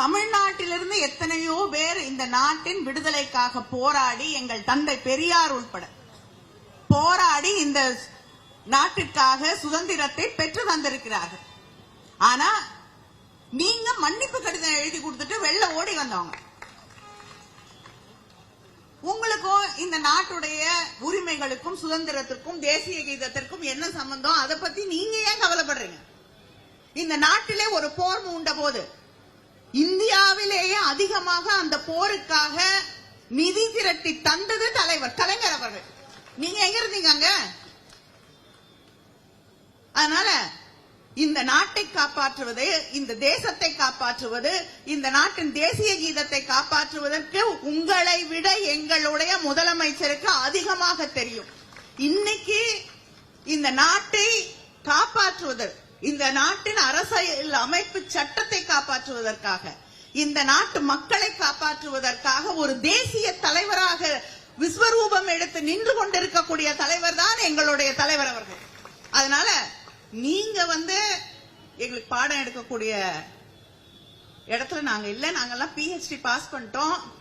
தமிழ்நாட்டிலிருந்து எத்தனையோ பேர் இந்த நாட்டின் விடுதலைக்காக போராடி எங்கள் தந்தை பெரியார் உள்பட போராடி இந்த நாட்டிற்காக சுதந்திரத்தை பெற்று தந்திருக்கிறார்கள் ஆனா நீங்க மன்னிப்பு கடிதம் எழுதி கொடுத்துட்டு வெளில ஓடி வந்தவங்க. உங்களுக்கும் இந்த நாட்டுடைய உரிமைகளுக்கும் சுதந்திரத்திற்கும் தேசிய கீதத்திற்கும் என்ன சம்பந்தம்? அதை பத்தி நீங்க ஏன் கவலைப்படுறீங்க? இந்த நாட்டிலே ஒரு போர் மூண்ட போது இந்தியாவிலேயே அதிகமாக அந்த போருக்காக நிதி திரட்டி தந்தது தலைவர் கலைஞர் அவர்கள். நீங்க எங்க இருந்தீங்க அங்க? அதனால இந்த நாட்டை காப்பாற்றுவது இந்த தேசத்தை காப்பாற்றுவது இந்த நாட்டின் தேசிய கீதத்தை காப்பாற்றுவதற்கு உங்களை விட எங்களுடைய முதலமைச்சருக்கு அதிகமாக தெரியும். இன்னைக்கு இந்த நாட்டை காப்பாற்றுவது இந்த நாட்டின் அரசியல் அமைப்பு சட்டத்தை காப்பாற்றுவதற்காக இந்த நாட்டு மக்களை காப்பாற்றுவதற்காக ஒரு தேசிய தலைவராக விஸ்வரூபம் எடுத்து நின்று கொண்டிருக்கக்கூடிய தலைவர் தான் எங்களுடைய தலைவர் அவர்கள். அதனால நீங்க வந்து எங்களுக்கு பாடம் எடுக்கக்கூடிய இடத்துல நாங்க இல்ல நாங்கெல்லாம் பிஹெச்டி பாஸ் பண்ணிட்டோம்.